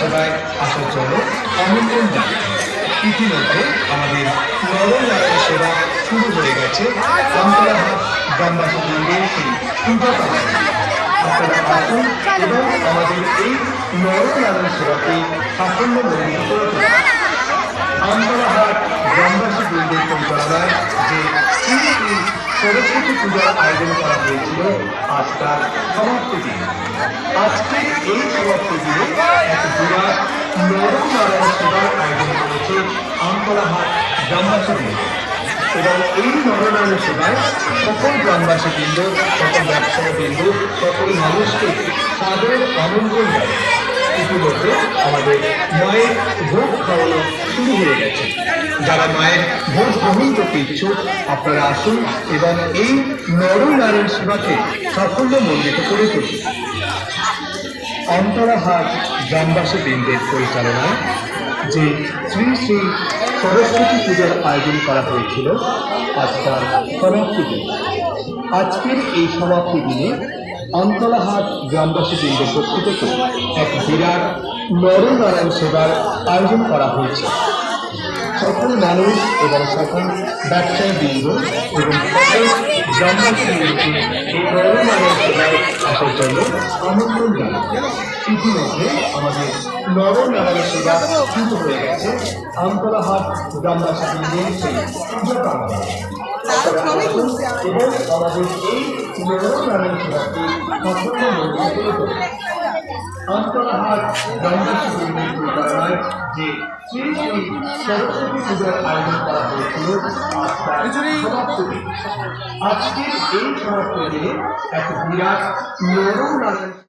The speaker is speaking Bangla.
সেবায় আসার জন্য আমন্ত্রণ জানাই ইতিমধ্যে আমাদের নরনারায়ণ সেবা শুরু হয়ে গেছে গ্রামবাসী মন্দির সেই পূজা পালন আপনারা আসুন এবং আমাদের এই নরনারায়ণ সেবাকে সাফল্য মন্দির করে গ্রামবাসী বৃন্দের পরিচালনায় যে শ্রী সরস্বতী পূজার আয়োজন করা হয়েছিল আজ তার সমাপ্তি দিন আজকের এই সমাপ্তি দিনে এক বিরাট নরনারায়ণ সেবার আয়োজন করেছে আমতলাহাট গ্রামবাসী বৃন্দ এবং এই নরনারায়ণ সেবায় সকল গ্রামবাসী বৃন্দ, সকল ব্যবসায়ী বৃন্দ, সকল মানুষকে তাদের জানায়। ইতিমধ্যে আমাদের মায়ের ভোগ খাওয়ানো শুরু হয়ে গেছে। যারা মায়ের ভোগ গ্রহণ করতে ইচ্ছুক, আপনারা আসুন এবং এই নরনারায়ণ সেবাকে সাফল্য মণ্ডিত করে তুলুন। অন্তরাহাট গ্রামবাসী বৃন্দের পরিচালনায় যে শ্রী শ্রী সরস্বতী পূজার আয়োজন করা হয়েছিল আজ তার সমাপ্তি দিন আজকের এই সমাপ্তি দিনে অন্তলাহাট গ্রামবাসী বৃন্দের পক্ষ থেকে এক বিরাট নরনারায়ণ সেবার আয়োজন করা হয়েছে। সকল মানুষ এবং সকল ব্যবসায়ী বৃন্দ এবং সকল গ্রামবাসী নরনারায়ণ আসার জন্য আমন্ত্রণ জানাই ইতিমধ্যে আমাদের নরনারায়ণ সেবা শুরু হয়ে গেছে আমতলাহাট গ্রামবাসী নিয়ে। এবং আমাদের এই নরনারায়ণ সেবাকে সাফল্য করে তুলুন। অন্তরাহাট গ্রামবাসী বৃন্দের পরিচালনায় যে শ্রী শ্রী সরস্বতী পূজার আয়োজন করা হয়েছিল আজ তার সমাপ্তি দিন। আজকের এই সমাপ্তি দিনে এক বিরাট নরনারায়ণ